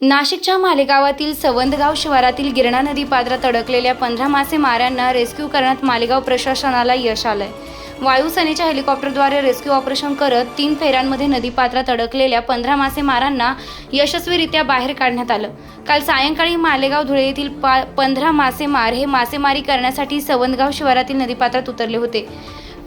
नाशिकच्या मालेगावातील सवंदगाव शिवारातील गिरणा नदी पात्रात अडकलेल्या पंधरा मासेमारांना रेस्क्यू करण्यात मालेगाव प्रशासनाला यश आलंय. वायुसेनेच्या हेलिकॉप्टरद्वारे रेस्क्यू ऑपरेशन करत तीन फेऱ्यांमध्ये नदीपात्रात अडकलेल्या पंधरा मासेमारांना यशस्वीरित्या बाहेर काढण्यात आलं. काल सायंकाळी मालेगाव धुळे येथील पा पंधरा मासेमार हे मासेमारी करण्यासाठी सवंदगाव शिवारातील नदीपात्रात उतरले होते.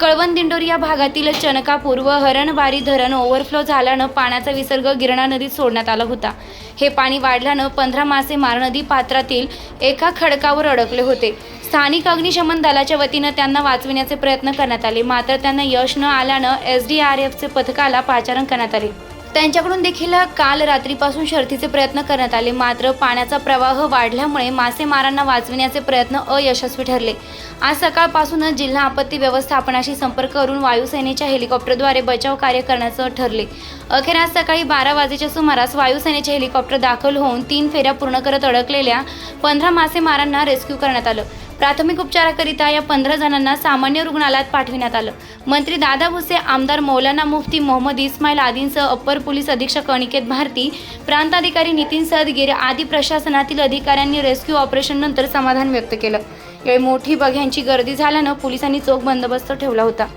कळवण दिंडोरी या भागातील चनकापूर व हरणबारी धरण ओव्हरफ्लो झाल्यानं पाण्याचा विसर्ग गिरणा नदीत सोडण्यात आला होता. हे पाणी वाढल्यानं पंधरा मासेमार नदी पात्रातील एका खडकावर अडकले होते. स्थानिक अग्निशमन दलाच्या वतीनं त्यांना वाचविण्याचे प्रयत्न करण्यात आले मात्र त्यांना यश न आल्यानं एस डी आर एफचे पथकाला पाचारण करण्यात आले. त्यांच्याकडून देखील काल रात्रीपासून शर्थीचे प्रयत्न करण्यात आले. मात्र पाण्याचा प्रवाह वाढल्यामुळे मासेमारांना वाचविण्याचे प्रयत्न अयशस्वी ठरले. आज सकाळपासूनच जिल्हा आपत्ती व्यवस्थापनाशी संपर्क करून वायुसेनेच्या हेलिकॉप्टरद्वारे बचाव कार्य करण्याचं ठरले. अखेर आज सकाळी बारा वाजेच्या सुमारास वायुसेनेचे हेलिकॉप्टर दाखल होऊन तीन फेऱ्या पूर्ण करत अडकलेल्या पंधरा मासेमारांना रेस्क्यू करण्यात आलं. प्राथमिक उपचाराकरिता या पंधरा जणांना सामान्य रुग्णालयात पाठविण्यात आलं. मंत्री दादा भुसे आमदार मौलाना मुफ्ती मोहम्मद इस्माईल आदींसह अप्पर पोलीस अधीक्षक अनिकेत भारती प्रांताधिकारी नितीन सदगीर आदी प्रशासनातील अधिकाऱ्यांनी रेस्क्यू ऑपरेशननंतर समाधान व्यक्त केलं. यावेळी मोठी बघ्यांची गर्दी झाल्यानं पोलिसांनी चोख बंदोबस्त ठेवला होता.